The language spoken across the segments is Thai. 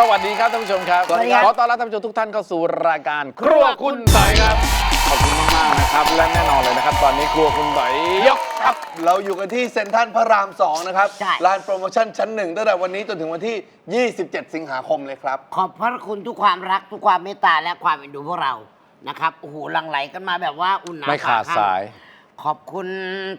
สวัสดีครับท่านผู้ชมครับสวัสดีครับ ขอต้อนรับท่านผู้ชมทุกท่านเข้าสู่รายการครัวคุณไต่ครับ ขอบคุณมากๆนะครับ และแน่นอนเลยนะครับ ตอนนี้ครัวคุณไต่ยกครับ เราอยู่กันที่เซ็นทรัลพระราม 2 นะครับใช่ ลานโปรโมชั่นชั้นหนึ่งตั้งแต่วันนี้จนถึงวันที่ 27 สิงหาคมเลยครับ ขอบพระคุณทุกความรักทุกความเมตตาและความเอ็นดูพวกเรานะครับโอ้โหหลังไหลกันมาแบบว่าอุ่นหนาไม่ขาดฝข้งสาย ขอบคุณ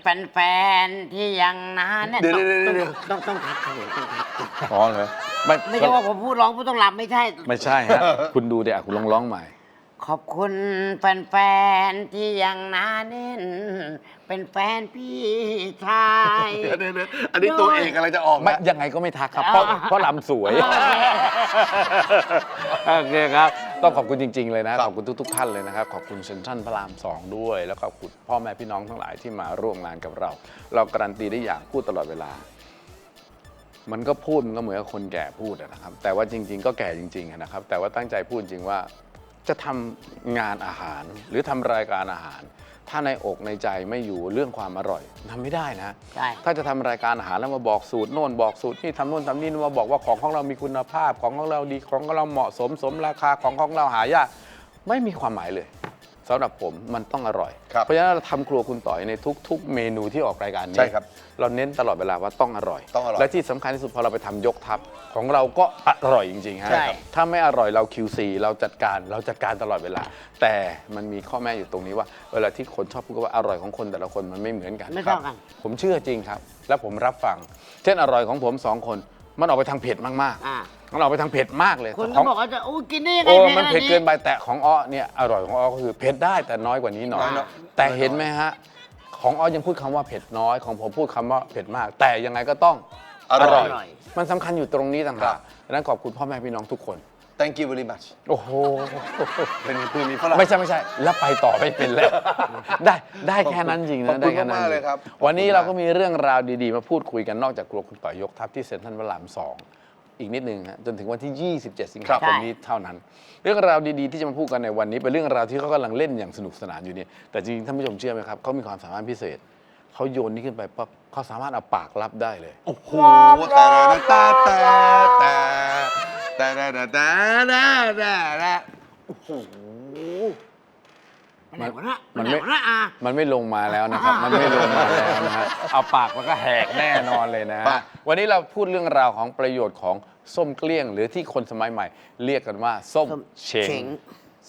แฟนๆที่ยังหนาแน่นเดี๋ยวๆๆๆต้องต้องต้องทักครับผมต้องทักอ๋อเหรอไม่ไม่ใช่ว่าผมพูดร้องพูดต้องรำไม่ใช่ ไม่ใช่ฮะ คุณดูเดี๋ยวคุณลองร้องใหม่ ขอบคุณแฟนๆที่ยังหนาแน่นเป็นแฟนพี่ชาย เดี๋ยวๆๆอันนี้ตัวเอกอะไรจะออกไม่นะ ยังไงก็ไม่ทักครับ เพราะอ่าเพราะลำสวย โอเคครับ ต้องขอบคุณจริง ๆ เลยนะ ขอบคุณทุก ๆ ท่านเลยนะครับ ขอบคุณเซนทรัลพระรามสองด้วย แล้วก็ขอบคุณพ่อแม่พี่น้องทั้งหลายที่มาร่วมงานกับเรา เราการันตีได้อย่างพูดตลอดเวลา มันก็พูดมันก็เหมือนกับคนแก่พูดอะนะครับ แต่ว่าจริง ๆ ก็แก่จริงๆอะนะครับ แต่ว่าตั้งใจพูดจริงว่าจะทำงานอาหารหรือทำรายการอาหาร ถ้าในอกในใจไม่อยู่เรื่องความอร่อยทำไม่ได้นะ ใช่ ถ้าจะทำรายการอาหารแล้วมาบอกสูตรโน่นบอกสูตรนี่ทำโน่นทำนี่มาบอกว่าของของเรามีคุณภาพของของเราดีของของเราเหมาะสมสมราคาของของเราหายากไม่มีความหมายเลย สำหรับผมมันต้องอร่อย ครับเพราะฉะนั้นเราทำครัวคุณต่อยในทุก ๆ เมนูที่ออกรายการนี้ใช่ครับเราเน้นตลอดเวลาว่าต้องอร่อย ต้องอร่อยและที่สำคัญที่สุดพอเราไปทำยกทัพของเราก็อร่อยจริงๆฮะใช่ถ้าไม่อร่อยเรา QC เราจัดการเราจัดการตลอดเวลา แต่มันมีข้อแม้อยู่ตรงนี้ว่าเวลาที่คนชอบพูดกันว่าอร่อยของคนแต่ละคนมันไม่เหมือนกัน ไม่ครัเท่ากัน ผมเชื่อจริงครับ และผมรับฟัง เช่นอร่อยของผมสองคน มันออกไปทางเผ็ดมากอ่า ๆมันออกไปทางเผ็ดมากเลยคุณขก็องบอกว่าจะอู้กินได้ยังไงโอ้ผ็มันเผ็ดขาเกินไปแต่ของอ้อเนี่ยอร่อยของอ้อก็คือเผ็ดได้แต่น้อยกว่านี้หน่อยน้อยๆแต่เห็นไหมฮะของอ้อยังพูดคำว่าเผ็ดน้อยของผมพูดคำว่าเผ็ดมาก แต่ยังไงก็ต้องอร่อยอร่อยมันสำคัญอยู่ตรงนี้ต่างครัหากบดังนั้นขอบคุณพ่อแม่พี่น้องทุกคน thank you very much โอ้โห เป็นคือมีฝรั่งไม่ใช่ไม่ใช่ แล้วไปต่อไม่เป็นแล้ว ได้ได้แค่นั้นจริงขอนะบได้คุณแค่นั้นมากๆเลยครับ วันนี้ขอบคุณมากเราก็มีเรื่องราวดีๆ มาพูดคุยกันนอกจากครัวคุณต่อยยกทัพที่เซ็นทรัลพระรามสอง อีกนิดนึงฮะจนถึงวันที่ 27 สิงหาคมนี้เท่านั้น เรื่องราวดีๆ ที่จะมาพูดกันในวันนี้ เป็นเรื่องราวที่เขากำลังเล่นอย่างสนุกสนานอยู่เนี่ยแต่จริงๆท่านผู้ชมเชื่อไหมครับเขามีความสามารถพิเศษเขาโยนนี่ขึ้นไปปั๊บเขาสามารถเอาปากรับได้เลย โอ้โหแต่แต่แต่แต่แต่แต่แต่แต่แต่แต่แต่โอ้โหมัน ไหนวะนะมัมันนไหนไม่วะนะอะมันไม่ลงมาแล้วนะครับ มันไม่ลงมาแล้วนะฮะเอาปากมันก็แหกแน่นอนเลยนะฮะไปวันนี้เราพูดเรื่องราวของประโยชน์ของส้มเกลี้ยง หรือที่คนสมัยใหม่ เรียกกันว่าส้มส้มเชงเชง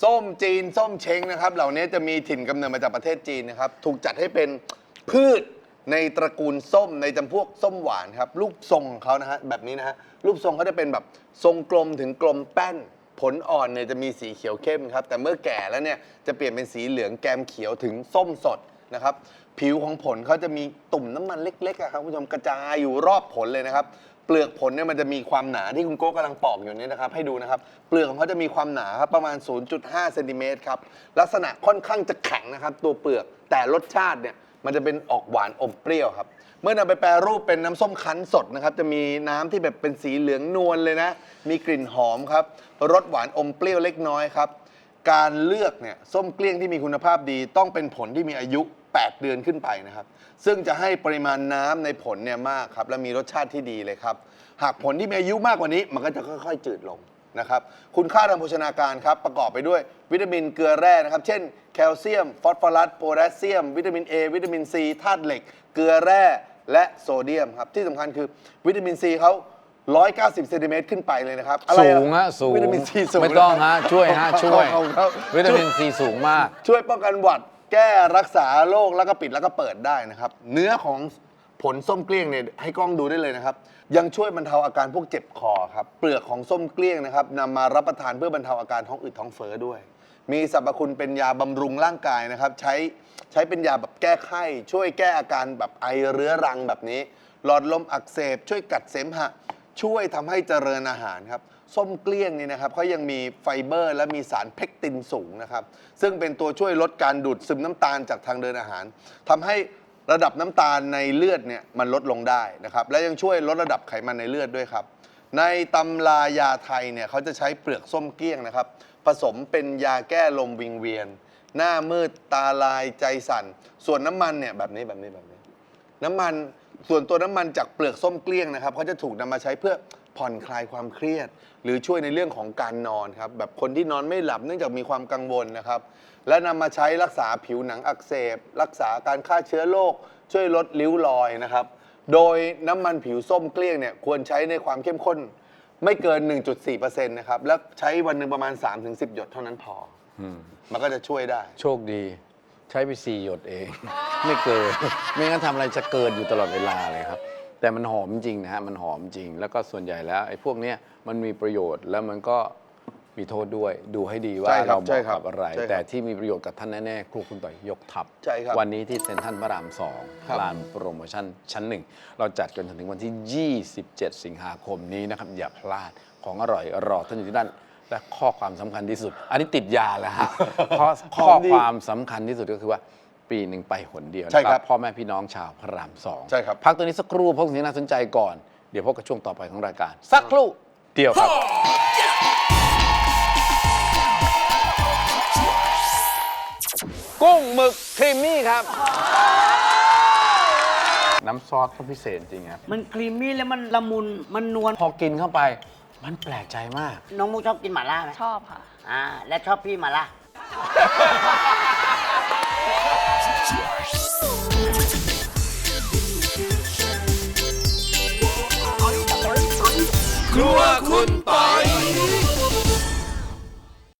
ส้มจีน ส้มเช้งนะครับ เหล่านี้จะมีถิ่นกำเนิดมาจากประเทศจีนนะครับ ถูกจัดให้เป็นพืชในตระกูลส้มในจำพวกส้มหวานครับ รูปทรงของเขานะฮะแบบนี้นะฮะรูปทรงเขาจะเป็นแบบทรงกลมถึงกลมแป้น ผลอ่อนเนี่ยจะมีสีเขียวเข้มครับ แต่เมื่อแก่แล้วเนี่ยจะเปลี่ยนเป็นสีเหลืองแกมเขียวถึงส้มสดนะครับ ผิวของผลเขาจะมีตุ่มน้ำมันเล็กๆอะครับคุณผู้ชมกระจายอยู่รอบผลเลยนะครับ เปลือกผลเนี่ยมันจะมีความหนาที่คุณโก้กำลังปอกอยู่นี่นะครับ ให้ดูนะครับ เปลือกของเขาจะมีความหนาครับประมาณ 0.5เซนติเมตรครับ ลักษณะค่อนข้างจะแข็งนะครับ ตัวเปลือกแต่รสชาติเนี่ย มันจะเป็นออกหวานอมเปรี้ยวครับ เมื่อนำไปแปรรูปเป็นน้ำส้มคั้นสดนะครับ จะมีน้ำที่แบบเป็นสีเหลืองนวลเลยนะ มีกลิ่นหอมครับรสหวานอมเปรี้ยวเล็กน้อยครับ การเลือกเนี่ยส้มเกลี้ยงที่มีคุณภาพดี ต้องเป็นผลที่มีอายุ 8 เดือนขึ้นไปนะครับ ซึ่งจะให้ปริมาณน้ำในผลเนี่ยมากครับ และมีรสชาติที่ดีเลยครับ หากผลที่มีอายุมากกว่านี้ มันก็จะค่อย ๆ จืดลง นะครับคุณค่าทางโภชนาการครับประกอบไปด้วยวิตามินเกลือแร่นะครับเช่น แคลเซียม ฟอสฟอรัสโพแทสเซียม วิตามิน A วิตามิน C ธาตุเหล็ก เกลือแร่และโซเดียมครับที่สำคัญคือวิตามิน C เขา190เซนติเมตรขึ้นไปเลยนะครับอะไรสูองฮะสูงวิตามิน C สูงไม่ต้องฮะช่วยฮะช่วยขอบคุณครับ วิตามินซีสูงมาก ช่วยป้องกันหวัด แก้รักษาโรคแล้วก็ปิดแล้วก็เปิดได้นะครับ เนื้อของ ผลส้มเกลี้ยงเนี่ยให้กล้องดูได้เลยนะครับ ยังช่วยบรรเทาอาการพวกเจ็บคอครับ เปลือกของส้มเกลี้ยงนะครับนำมารับประทานเพื่อบรรเทาอาการท้องอืดท้องเฟ้อด้วย มีสรรพคุณเป็นยาบำรุงร่างกายนะครับ ใช้ใช้เป็นยาแบบแก้ไข้ ช่วยแก้อาการแบบไอเรื้อรังแบบนี้ หลอดลมอักเสบ ช่วยกัดเสมหะ ช่วยทำให้เจริญอาหารครับ ส้มเกลี้ยงนี่นะครับเขายังมีไฟเบอร์ และมีสารเพกตินสูงนะครับ ซึ่งเป็นตัวช่วยลดการดูดซึมน้ำตาลจากทางเดินอาหารทำให้ ระดับน้ำตาลในเลือดเนี่ยมันลดลงได้นะครับ และยังช่วยลดระดับไขมันในเลือดด้วยครับ ในตำรายาไทยเนี่ยเขาจะใช้เปลือกส้มเกลี้ยงนะครับ ผสมเป็นยาแก้ลมวิงเวียน หน้ามืดตาลายใจสั่น ส่วนน้ำมันเนี่ยแบบนี้แบบนี้แบบนี้ น้ำมันส่วนตัวน้ำมันจากเปลือกส้มเกลี้ยงนะครับเขาจะถูกนำมาใช้เพื่อ ผ่อนคลายความเครียด หรือช่วยในเรื่องของการนอนครับ แบบคนที่นอนไม่หลับเนื่องจากมีความกังวลนะครับ และนำมาใช้รักษาผิวหนังอักเสบ รักษาการฆ่าเชื้อโรคช่วยลดริ้วรอยนะครับ โดยน้ำมันผิวส้มเกลี้ยงเนี่ยควรใช้ในความเข้มข้นไม่เกิน 1.4%นะครับ แล้วใช้วันหนึ่งประมาณ 3-10 หยดเท่านั้นพออมันก็จะช่วยได้ โชคดี ใช้ไปสี่หยดเอง ไม่เกิน ไม่งั้นทำอะไรจะเกินอยู่ตลอดเวลาเลยครับ แต่มันหอมจริงนะฮะมันหอมจริง แล้วก็ส่วนใหญ่แล้วไอ้พวกเนี้ยมันมีประโยชน์แล้วมันก็มีโทษด้วย ดูให้ดีว่าใช่ครับเราเหใช่มาะครับกับอะไร ใช่ครับแต่ที่มีประโยชน์กับท่านแน่ๆครูคุณต่อยยกทัพใช่ครับวันนี้ที่เซ็นทรัลพระรามสองครับ ลานโปรโมชั่นชั้นหนึ่งเราจัดกันจนถึงวันที่ 27 สิงหาคมนี้นะครับ อย่าพลาดของอร่อยรอท่านอยู่ที่นั่นและข้อความสำคัญที่สุด อันนี้ติดยาแล้วฮะข้อข้อความสำคัญที่สุดก็คือว่า ปีหนึ่งไปหนเดียวนะใช่ครับพ่อแม่พี่น้องชาวพระรามสองใช่ครับ พักตัวนี้สักครู่พบสิ่งที่น่าสนใจก่อน เดี๋ยวพบกับช่วงต่อไปของรายการ สักครู่เดียวครับ กุ้งหมึกครีมมี่ครับ น้ำซอสต้องพิเศษจริงครับ มันครีมมี่แล้วมันละมุน มันนวล พอกินเข้าไป มันแปลกใจมาก น้องมุกชอบกินหม่าล่าไหมชอบค่ะ อ่า และชอบพี่หม่าล่า